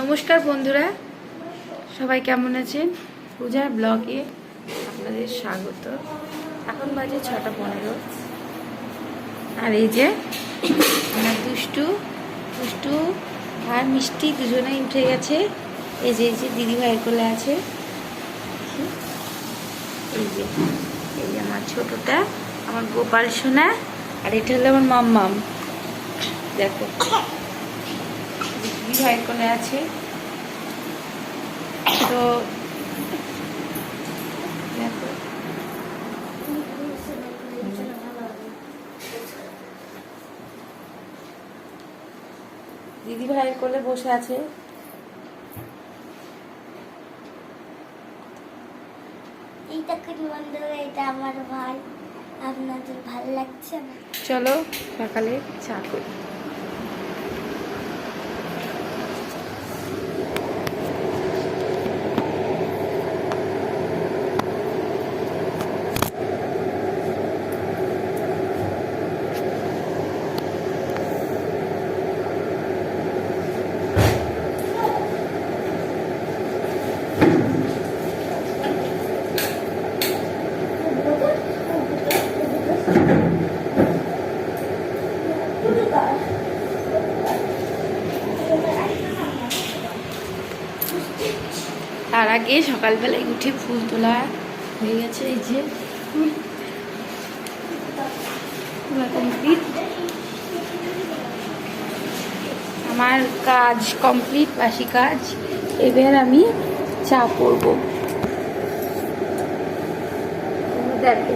নমস্কার বন্ধুরা, সবাই কেমন আছেন? পূজার ব্লগে আপনাদের স্বাগত। এখন বাজে ছটা পনেরো। আর এই যে, আমার দুষ্টু দুষ্টু আর মিষ্টি দুজনেই উঠে গেছে। এই যে এই যে দিদি ভাইয়ের কোলে আছে। এই যে এই যে আমার ছোটোটা, আমার গোপাল সোনা, আর এটা হলো আমার মাম্মাম। দেখো। দিদি ভাইয়ের কোলে আছে। তো দিদি ভাইয়ের কোলে বসে আছে। এই দেখুন বন্ধুরা এটা আমার ভাই। আপনাদের ভালো লাগছে না? চলো সকালে চা করি। তার আগে সকালবেলায় উঠে ফুল তোলা হয়ে গেছে, এই যে আমার কাজ কমপ্লিট বাসি কাজ। এবার আমি চা করব। দেখো।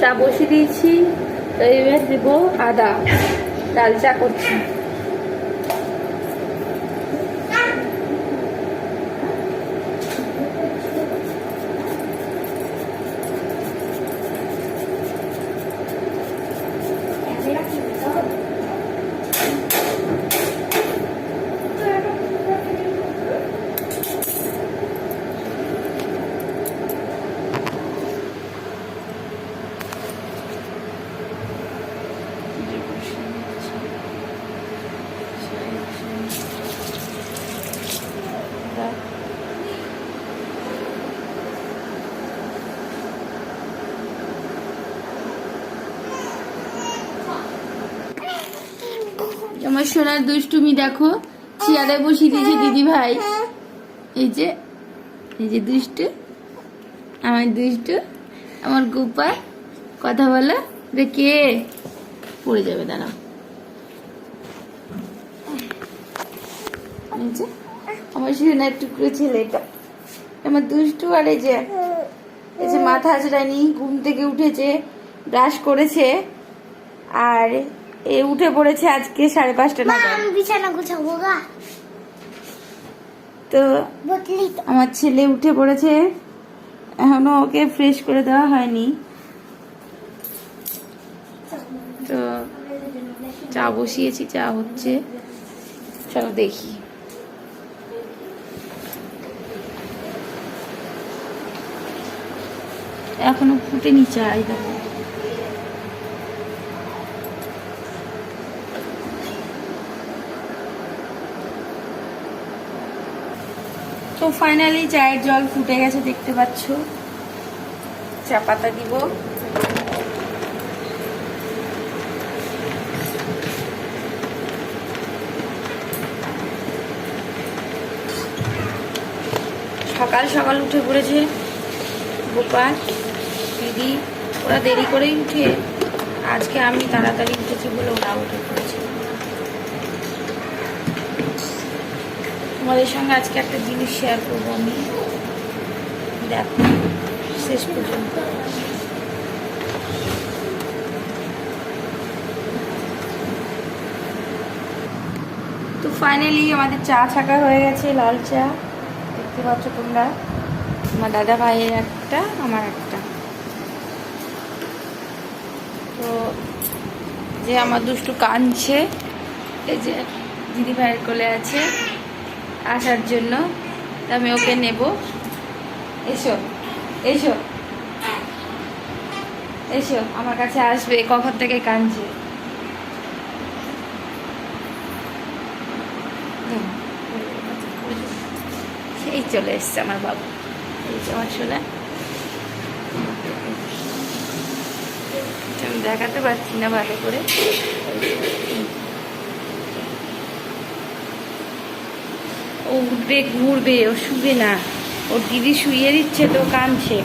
চা বসিয়ে দিয়েছি তো এবার দেবো আদা। লাল চা করছি। আমার সোনার দুষ্টুমি দেখো। চেয়ারে বসিয়ে দিয়েছে দিদি ভাই। এই যে এই যে দুষ্টু, আমার দুষ্টু, আমার গোপাল কথা বলো। রে কে? পড়ে যাবে দাঁড়া এই যে, আমার সোনার টুকরো ছেলেটা। আমার দুষ্টু আর এই যে এই যে মাথা আঁচড়ায়নি ঘুম থেকে উঠেছে, ব্রাশ করেছে। আর এ উঠে পড়েছে আজকে সাড়ে পাঁচটা নাগাদ। আমি বিছানা গুছাবো গা। তো। আমার ছেলে উঠে পড়েছে। এখনও ওকে ফ্রেশ করে দেওয়া হয়নি। তো চা বসিয়েছি চা হচ্ছে। চলো দেখি। এখনও ফুটেনি চা এই দেখো। তো ফাইনালি চায়ের জল ফুটে গেছে, দেখতে পাচ্ছ। চা পাতা দিব। সকাল সকাল উঠে পড়েছে গোপাল, দিদি, ওরা দেরি করেই উঠে, আজকে আমি তাড়াতাড়ি উঠেছি বলে ওরা উঠে পড়েছে। তোমাদের সঙ্গে আজকে একটা জিনিস শেয়ার করব আমি। দেখো, শেষ পর্যন্ত। তো ফাইনালি আমাদের চা ছাকা হয়ে গেছে, লাল চা। দেখতে পাচ্ছ তোমরা। আমার দাদা ভাইয়ের একটা, আমার একটা। তো যে আমার দুষ্টু কাঁদছে, এই যে দিদি ভাইয়ের কোলে আছে। আসার জন্য। আমি ওকে নেব। এসো এসো। এসো, আমার কাছে আসবে, কখন থেকে কাঁদছে। সেই চলে এসছে আমার বাবু। এই যে আমার শোনা আমি দেখাতে পারছি না ভালো করে। ও উঠবে ঘুরবে ও শুবে না। ওর দিদি শুয়ে দিচ্ছে তো কাঁদছে।